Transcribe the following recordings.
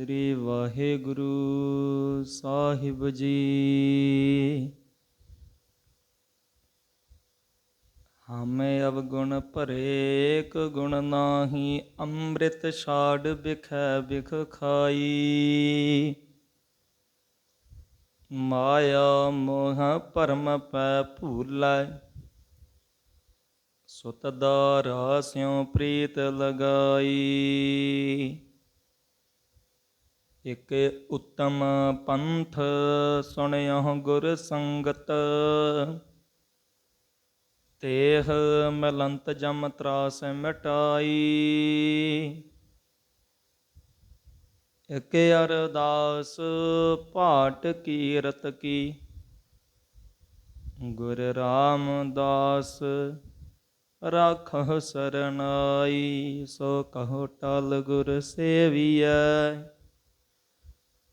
ਸ੍ਰੀ ਵਾਹਿਗੁਰੂ ਸਾਹਿਬ ਜੀ। ਹਮੇ ਅਵਗੁਣ ਭਰੇ ਏਕ ਗੁਣ ਨਾਹੀ, ਅੰਮ੍ਰਿਤ ਛਾੜ ਬਿਖੈ ਬਿਖ ਖਾਈ। ਮਾਇਆ ਮੋਹ ਭਰਮ ਪੈ ਭੂਲੈ। ਸੁਤ ਦਾ ਸਿਉ ਪ੍ਰੀਤ ਲਗਾਈ। ਇਕ ਉੱਤਮ ਪੰਥ ਸੁਣਿਓ ਗੁਰ ਸੰਗਤ। ਤੇਹ ਮਲੰਤ ਜਮ ਤਰਾਸ ਮਿਟਾਈ। ਇਕ ਅਰਦਾਸ ਭਾਟ ਕੀਰਤ ਕੀ। ਗੁਰ ਰਾਮਦਾਸ ਰਾਖਹੁ ਸਰਨਾਈ, ਸੋ ਕਹੋ ਟਲ ਗੁਰ ਸੇਵੀਐ।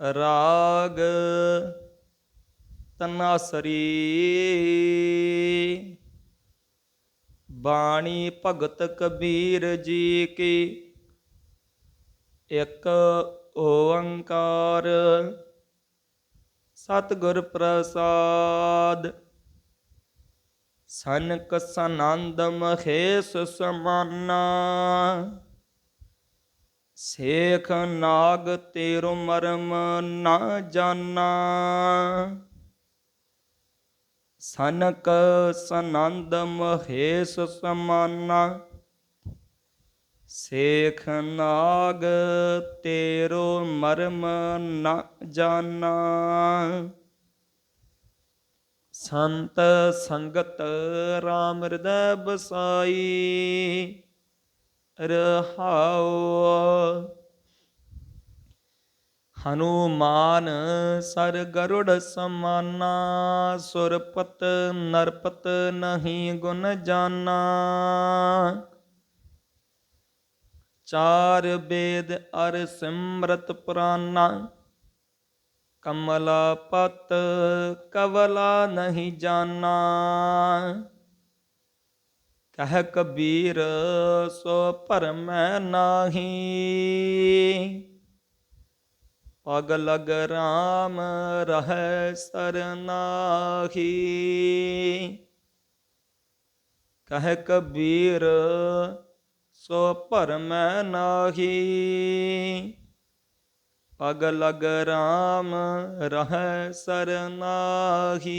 ਰਾਗ ਤਨਾਸਰੀ ਬਾਣੀ ਭਗਤ ਕਬੀਰ ਜੀ ਕੀ ਇੱਕ ਓੰਕਾਰ। ਸਤਿਗੁਰ ਪ੍ਰਸਾਦ। ਸਨਕ ਸਨੰਦ ਮਹੇਸ਼ ਸਮਾਨਾ। ਸੇਖ ਨਾਗ ਤੇਰੋ ਮਰਮ ਨਾ ਜਾਣਾ ਸਨਕ ਸਨੰਦ ਮਹੇਸ਼ ਸਮਾਨਾ। ਸੇਖ ਨਾਗ ਤੇਰੋ ਮਰਮ ਨਾ ਜਾਣਾ ਸੰਤ ਸੰਗਤ ਰਾਮ ਹਿਰਦੈ ਬਸਾਈ ਰਹਾਉ ਹਨੂਮਾਨ ਸਰ ਗਰੁੜ ਸਮਾਨਾ, ਸੁਰਪਤ ਨਰਪਤ ਨਹੀਂ ਗੁਣ ਜਾਨਾ। ਚਾਰ ਬੇਦ ਅਰ ਸਿਮਰਤ ਪ੍ਰਾਨਾ, ਕਮਲਾ ਪਤ ਕਵਲਾ ਨਹੀਂ ਜਾਨਾ। ਕਹਿ ਕਬੀਰ, ਸੋ ਭਰਮੈ ਨਾਹੀ। ਪਗ ਲਗ ਰਾਮ ਰਹੈ ਸਰਨਾਹੀ। ਕਹਿ ਕਬੀਰ, ਸੋ ਭਰਮੈ ਨਾਹੀ। ਪਗ ਲਗ ਰਾਮ ਰਹੈ ਸਰਨਾਹੀ।